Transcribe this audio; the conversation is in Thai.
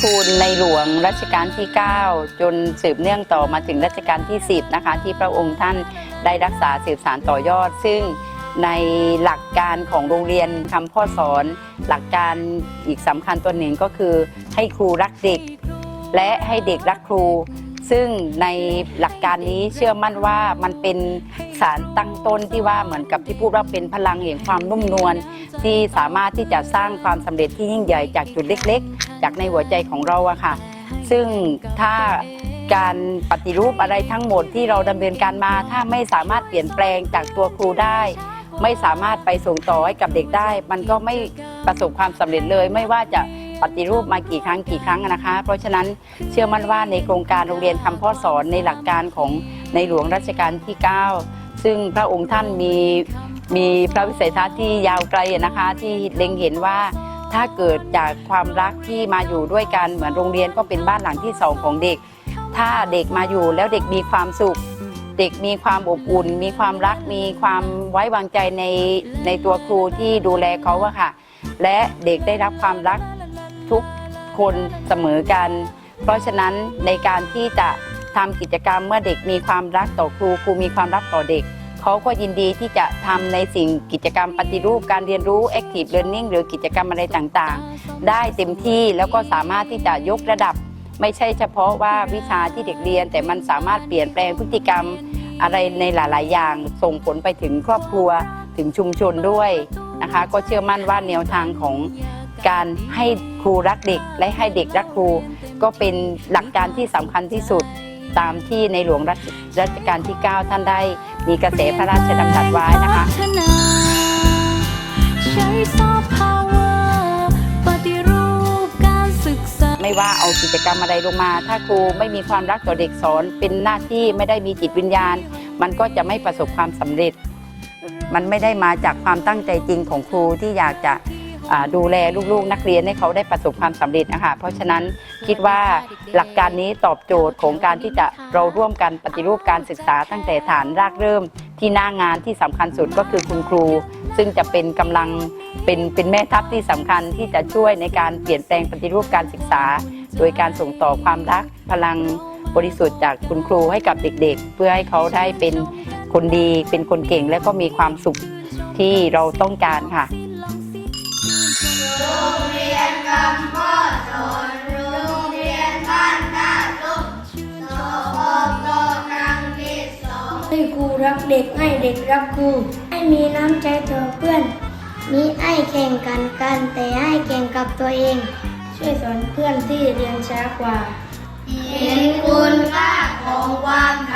ทูลในหลวงรัชกาลที่ 9 จนสืบเนื่องต่อมาถึงรัชกาลที่ 10 นะคะ ที่พระองค์ท่านได้รักษาสืบสารต่อยอด ซึ่งในหลักการของโรงเรียนคำพ่อสอน หลักการอีกสำคัญตัวหนึ่งก็คือให้ครูรักเด็ก และให้เด็กรักครู ซึ่งในหลักการนี้เชื่อมั่นว่ามันเป็นสารตั้งต้นที่ว่าเหมือนกับที่พูดว่าเป็นพลังแห่งความนุ่มนวลที่สามารถที่จะสร้างความสำเร็จที่ยิ่งใหญ่จากจุดเล็ก จากในหัวใจของเราอะค่ะ ซึ่งถ้าการปฏิรูปอะไรทั้งหมดที่เราดำเนินการมา ถ้าไม่สามารถเปลี่ยนแปลงจากตัวครูได้ ไม่สามารถไปส่งต่อให้กับเด็กได้ มันก็ไม่ประสบความสำเร็จเลย ไม่ว่าจะปฏิรูปมากี่ครั้งกี่ครั้งนะคะ เพราะฉะนั้นเชื่อมั่นว่าในโครงการโรงเรียนคำพ่อสอนในหลักการของในหลวงรัชกาลที่ 9 ซึ่งพระองค์ท่านมีมีพระวิสัยทัศน์ที่ยาวไกลนะคะ ที่เล็งเห็นว่า ถ้าเกิดจากความรักที่มาอยู่ด้วยกันเหมือนโรงเรียนก็เป็นบ้านหลังที่สองของเด็ก ถ้าเด็กมาอยู่แล้วเด็กมีความสุข เด็กมีความอบอุ่น มีความรักมีความไว้วางใจในในตัวครูที่ดูแลเขาอะค่ะ และเด็กได้รับความรักทุกคนเสมอกัน เพราะฉะนั้นในการที่จะทำกิจกรรมเมื่อเด็กมีความรักต่อครูครูมีความรักต่อเด็ก เขาก็ยินดีที่จะทำในสิ่งกิจกรรมปฏิรูปการเรียนรู้ active learning หรือกิจกรรมอะไรต่างๆ ได้เต็มที่แล้วก็สามารถที่จะยกระดับ ไม่ใช่เฉพาะว่าวิชาที่เด็กเรียน แต่มันสามารถเปลี่ยนแปลงพฤติกรรมอะไรในหลาย ๆ อย่าง ส่งผลไปถึงครอบครัวถึงชุมชนด้วยนะคะ ก็เชื่อมั่นว่าแนวทางของการให้ครูรักเด็กและให้เด็กรักครู ก็เป็นหลักการที่สำคัญที่สุดตามที่ในหลวงรัชรัชกาลที่ 9 ท่านได้ มีกระแสพระราชดำรัสไว้นะคะพัฒนาใช้ซอฟต์พาวเวอร์ปฏิรูปการศึกษาไม่ว่าเอากิจกรรมอะไรลงมา ถ้าครูไม่มีความรักต่อเด็กสอนเป็นหน้าที่ไม่ได้มีจิตวิญญาณ มันก็จะไม่ประสบความสำเร็จ มันไม่ได้มาจากความตั้งใจจริงของครูที่อยากจะอ่า ดูแลลูกๆ นักเรียนให้เขาได้ประสบความสำเร็จนะคะเพราะฉะนั้นคิดว่าหลักการนี้ตอบโจทย์ของการที่จะเราร่วมกันปฏิรูปการศึกษาตั้งแต่ฐานรากเริ่มที่หน้างานที่สำคัญสุดก็คือคุณครู ซึ่งจะเป็นกำลังเป็นเป็นแม่ทัพที่สำคัญที่จะช่วยในการเปลี่ยนแปลงปฏิรูปการศึกษา โดยการส่งต่อความรักพลังบริสุทธิ์จากคุณครูให้กับเด็กๆ เพื่อให้เขาได้เป็นคนดีเป็นคนเก่งและก็มีความสุขที่เราต้องการค่ะ ให้ครูรักเด็กให้เด็กรักครูให้มีน้ำใจต่อเพื่อน มีไอ้แข่งกันกัน แต่ให้แข่งกับตัวเอง ช่วยสอนเพื่อนที่เรียนช้ากว่าเห็นคุณค่าของความสามัคคีเย้